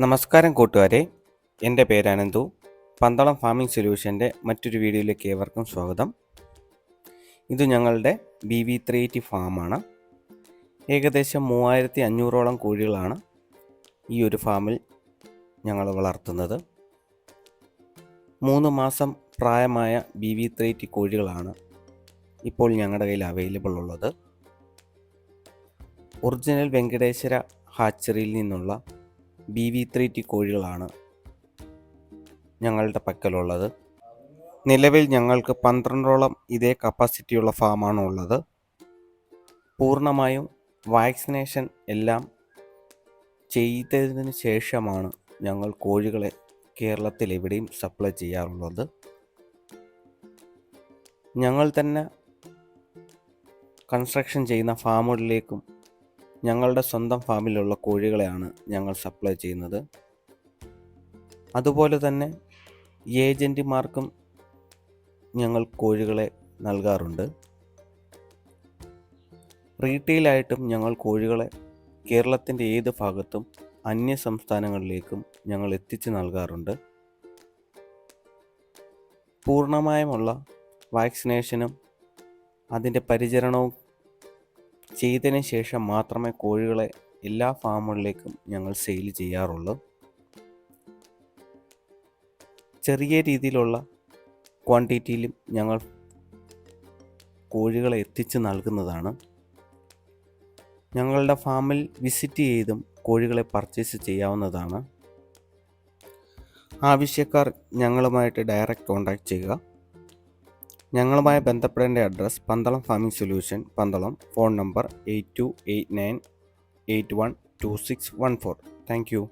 നമസ്കാരം കൂട്ടുകാരെ. എന്റെ പേര് അനന്തു പന്തളം ഫാമിംഗ് സൊല്യൂഷന്റെ മറ്റൊരു വീഡിയോയിലേക്ക് ഏവർക്കും സ്വാഗതം. ഇത് ഞങ്ങളുടെ ബി വി ത്രീ എയ്റ്റി ഫാമാണ്. ഏകദേശം മൂവായിരത്തി അഞ്ഞൂറോളം കോഴികളാണ് ഈ ഒരു ഫാമിൽ ഞങ്ങൾ വളർത്തുന്നത്. മൂന്ന് മാസം പ്രായമായ ബി വി ത്രീ എയ്റ്റി കോഴികളാണ് ഇപ്പോൾ ഞങ്ങളുടെ കയ്യിൽ അവൈലബിൾ ഉള്ളത്. ഒറിജിനൽ വെങ്കടേശ്വര ഹാച്ചറിയിൽ നിന്നുള്ള ബി വി ത്രീ ടി കോഴികളാണ് ഞങ്ങളുടെ പക്കലുള്ളത്. നിലവിൽ ഞങ്ങൾക്ക് പന്ത്രണ്ടോളം ഇതേ കപ്പാസിറ്റിയുള്ള ഫാമാണ് ഉള്ളത്. പൂർണമായും വാക്സിനേഷൻ എല്ലാം ചെയ്തതിന് ശേഷമാണ് ഞങ്ങൾ കോഴികളെ കേരളത്തിൽ എവിടെയും സപ്ലൈ ചെയ്യാറുള്ളത്. ഞങ്ങൾ തന്നെ കൺസ്ട്രക്ഷൻ ചെയ്യുന്ന ഫാമുകളിലേക്കും ഞങ്ങളുടെ സ്വന്തം ഫാമിലുള്ള കോഴികളെയാണ് ഞങ്ങൾ സപ്ലൈ ചെയ്യുന്നത്. അതുപോലെ തന്നെ ഏജന്റുമാർക്കും ഞങ്ങൾ കോഴികളെ നൽകാറുണ്ട്. റീറ്റെയിലായിട്ടും ഞങ്ങൾ കോഴികളെ കേരളത്തിന്റെ ഏത് ഭാഗത്തും അന്യ സംസ്ഥാനങ്ങളിലേക്കും ഞങ്ങൾ എത്തിച്ചു നൽകാറുണ്ട്. പൂർണമായുമുള്ള വാക്സിനേഷനും അതിന്റെ പരിചരണവും ചെയ്തതിന് ശേഷം മാത്രമേ കോഴികളെ എല്ലാ ഫാമുകളിലേക്കും ഞങ്ങൾ സെയിൽ ചെയ്യാറുള്ളൂ. ചെറിയ രീതിയിലുള്ള ക്വാണ്ടിറ്റിയിലും ഞങ്ങൾ കോഴികളെ എത്തിച്ച് നൽകുന്നതാണ്. ഞങ്ങളുടെ ഫാമിൽ വിസിറ്റ് ചെയ്തും കോഴികളെ പർച്ചേസ് ചെയ്യാവുന്നതാണ്. ആവശ്യക്കാർ ഞങ്ങളുമായിട്ട് ഡയറക്റ്റ് കോൺടാക്റ്റ് ചെയ്യുക. ഞങ്ങളുമായി ബന്ധപ്പെടേണ്ട address Pandalam farming solution Pandalam phone number eight two eight nine eight one two six one four thank you